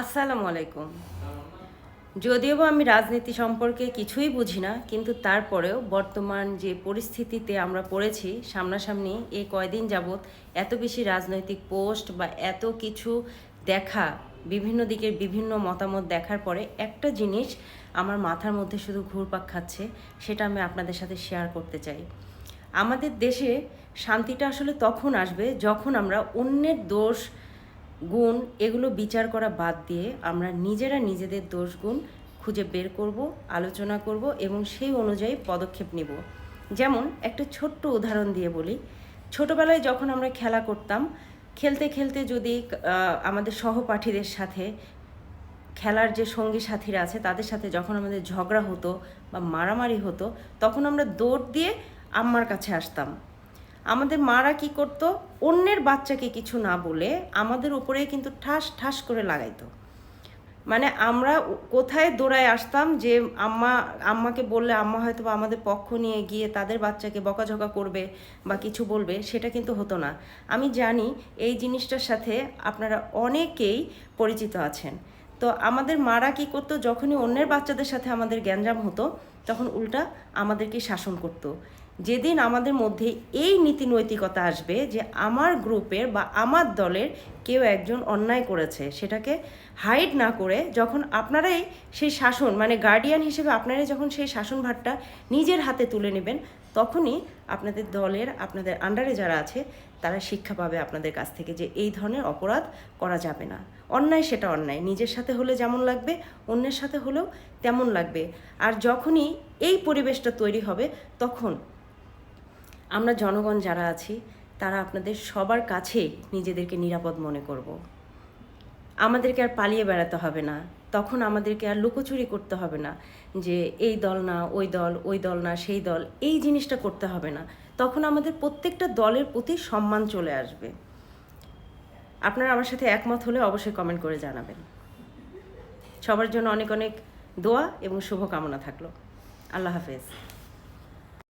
আসসালামু আলাইকুম। যদিও আমি রাজনীতি সম্পর্কে কিছুই বুঝি না, কিন্তু তারপরেও বর্তমান যে পরিস্থিতিতে আমরা পড়েছি, সামনাসামনি এই কয়দিন যাবৎ এত বেশি রাজনৈতিক পোস্ট বা এত কিছু দেখা, বিভিন্ন দিকের বিভিন্ন মতামত দেখার পরে একটা জিনিস আমার মাথার মধ্যে শুধু ঘুরপাক খাচ্ছে, সেটা আমি আপনাদের সাথে শেয়ার করতে চাই। আমাদের দেশে শান্তিটা আসলে তখন আসবে যখন আমরা অন্যের দোষ গুণ, এগুলো বিচার করা বাদ দিয়ে আমরা নিজেরা নিজেদের দোষ গুণ খুঁজে বের করব, আলোচনা করব এবং সেই অনুযায়ী পদক্ষেপ নিব। যেমন একটা ছোট্ট উদাহরণ দিয়ে বলি। ছোটবেলায় যখন আমরা খেলা করতাম, খেলতে খেলতে যদি আমাদের সহপাঠীদের সাথে, খেলার যে সঙ্গী সাথীরা আছে তাদের সাথে যখন আমাদের ঝগড়া হতো বা মারামারি হতো, তখন আমরা দৌড় দিয়ে আম্মার কাছে আসতাম। আমাদের মারা কি করত? অন্যের বাচ্চাকে কিছু না বলে আমাদের উপরে কিন্তু ঠাস ঠাস করে লাগাইতো। মানে আমরা কোথায় দৌড়ায় আসতাম যে আম্মা, আম্মাকে বললে, আম্মা হয়তো বা আমাদের পক্ষ নিয়ে গিয়ে তাদের বাচ্চাকে বকাঝকা করবে বা কিছু বলবে। সেটা কিন্তু হতো না। আমি জানি এই জিনিসটার সাথে আপনারা অনেকেই পরিচিত আছেন। তো আমাদের মারা কি করতো? যখনই অন্যের বাচ্চাদের সাথে আমাদের গ্যাঞ্জাম হতো, তখন উল্টা আমাদেরকে শাসন করতো। যেদিন আমাদের মধ্যে এই নীতি নৈতিকতা আসবে যে আমার গ্রুপের বা আমার দলের কেউ একজন অন্যায় করেছে, সেটাকে হাইড না করে যখন আপনারাই সেই শাসন মানে গার্ডিয়ান হিসেবে আপনারাই যখন সেই শাসনভারটা নিজের হাতে তুলে নেবেন, তখনই আপনাদের দলের, আপনাদের আন্ডারে যারা আছে, তারা শিক্ষা পাবে আপনাদের কাছ থেকে যে এই ধরনের অপরাধ করা যাবে না। অন্যায় সেটা অন্যায়, নিজের সাথে হলে যেমন লাগবে, অন্যের সাথে হলেও তেমন লাগবে। আর যখনই এই পরিবেশটা তৈরি হবে, তখন আমরা জনগণ যারা আছি, তারা আপনাদের সবার কাছে নিজেদেরকে নিরাপদ মনে করব। আমাদেরকে আর পালিয়ে বেড়াতে হবে না। তখন আমাদেরকে আর লুকোচুরি করতে হবে না যে এই দল না, ওই দল ওই দল না, সেই দল, এই জিনিসটা করতে হবে না। তখন আমাদের প্রত্যেকটা দলের প্রতি সম্মান চলে আসবে। আপনারা আমার সাথে একমত হলে অবশ্যই কমেন্ট করে জানাবেন। সবার জন্য অনেক অনেক দোয়া এবং শুভকামনা থাকল। আল্লাহ হাফেজ।